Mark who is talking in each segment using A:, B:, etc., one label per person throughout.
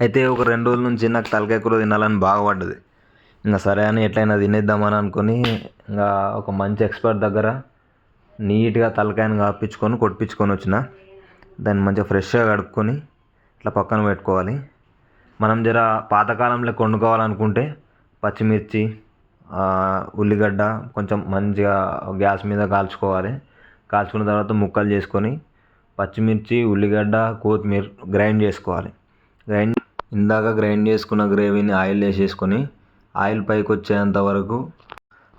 A: అయితే ఒక రెండు రోజుల నుంచి నాకు తలకాయ కూర తినాలని బాగా పడ్డది ఇంకా సరే అని ఎట్లయినా తినేద్దామని అనుకొని ఇంకా ఒక మంచి ఎక్స్పర్ట్ దగ్గర నీట్గా తలకాయని కాపించుకొని కొట్టించుకొని వచ్చిన. దాన్ని మంచిగా ఫ్రెష్గా కడుక్కొని ఇట్లా పక్కన పెట్టుకోవాలి. మనం జర పాతకాలంలో వండుకోవాలనుకుంటే పచ్చిమిర్చి ఉల్లిగడ్డ కొంచెం మంచిగా గ్యాస్ మీద కాల్చుకోవాలి. కాల్చుకున్న తర్వాత ముక్కలు చేసుకొని పచ్చిమిర్చి ఉల్లిగడ్డ కొత్తిమీర గ్రైండ్ చేసుకోవాలి. గ్రైండ్ ఇందాక గ్రైండ్ చేసుకున్న గ్రేవీని ఆయిల్ వేసేసుకొని ఆయిల్ పైకి వచ్చేంత వరకు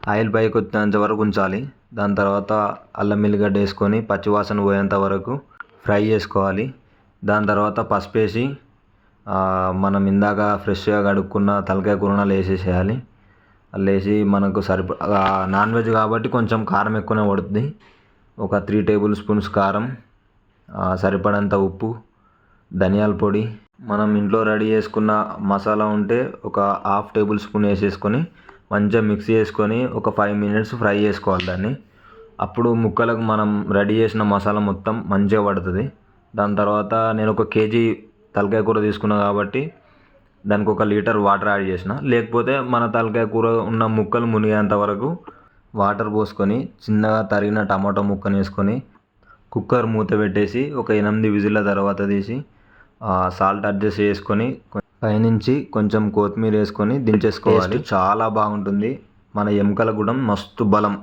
A: ఆయిల్ పైకి వచ్చేంత వరకు ఉంచాలి. దాని తర్వాత అల్లం ఎల్లిగడ్డ వేసుకొని పచ్చివాసన పోయేంత వరకు ఫ్రై చేసుకోవాలి. దాని తర్వాత పసుపు వేసి మనం ఇందాక ఫ్రెష్గా కడుక్కున్న తలకాయ కూరనాలు వేసేసేయాలి. అలా వేసి మనకు సరిప నాన్ వెజ్ కాబట్టి కొంచెం కారం ఎక్కువనే పడుతుంది ఒక త్రీ టేబుల్ స్పూన్స్ కారం సరిపడంత ఉప్పు ధనియాల పొడి మనం ఇంట్లో రెడీ చేసుకున్న మసాలా ఉంటే ఒక హాఫ్ టేబుల్ స్పూన్ వేసేసుకొని మంచిగా మిక్స్ చేసుకొని ఒక ఫైవ్ మినిట్స్ ఫ్రై చేసుకోవాలి దాన్ని. అప్పుడు ముక్కలకు మనం రెడీ చేసిన మసాలా మొత్తం మంచిగా పడుతుంది. దాని తర్వాత నేను ఒక కేజీ తలకాయ కూర తీసుకున్నా కాబట్టి దానికి ఒక లీటర్ వాటర్ యాడ్ చేసిన. లేకపోతే మన తలకాయ కూర ఉన్న ముక్కలు మునిగేంత వరకు వాటర్ పోసుకొని చిన్నగా తరిగిన టమాటో ముక్కను వేసుకొని కుక్కర్ మూత పెట్టేసి ఒక ఎనిమిది విజిల్ల తర్వాత తీసి సాల్ట్ అడ్జస్ట్ చేసుకొని పైనుంచి కొంచెం కొత్తిమీర వేసుకొని దించేసుకోవాలి చాలా బాగుంటుంది. మన ఎముకలకు కూడా మస్తు బలం.